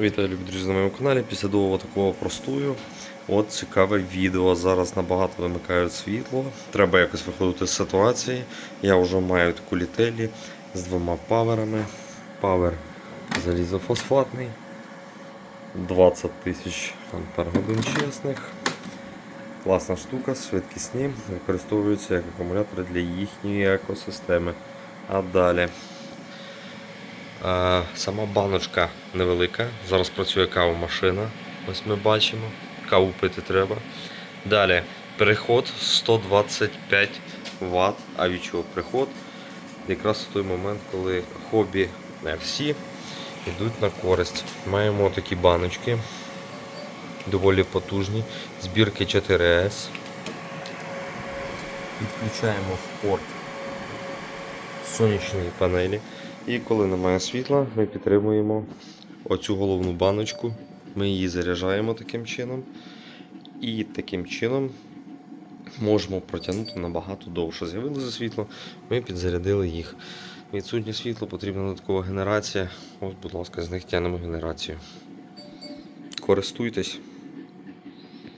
Вітаю, любі друзі, на моєму каналі. Після довго такого простую. От цікаве відео. Зараз набагато вимикають світло. Треба якось виходити з ситуації. Я вже маю таку літелі з двома паверами. Павер залізофосфатний. 20 тисяч ампер чесних. Класна штука, швидкісні, використовуються як акумулятори для їхньої екосистеми. А далі. Сама баночка невелика. Зараз працює кавомашина. Ось ми бачимо. Каву пити треба. Далі переход 125 Вт. А від чого приход? Якраз в той момент, коли хобі всі йдуть на користь. Маємо такі баночки. Доволі потужні. Збірки 4С. Підключаємо в порт сонячні панелі. І коли немає світла, ми підтримуємо оцю головну баночку. Ми її заряджаємо таким чином. І таким чином можемо протягнути набагато довше. З'явилося світло, ми підзарядили їх. Відсутнє світло, потрібна додаткова генерація. Ось, будь ласка, з них тянемо генерацію. Користуйтесь.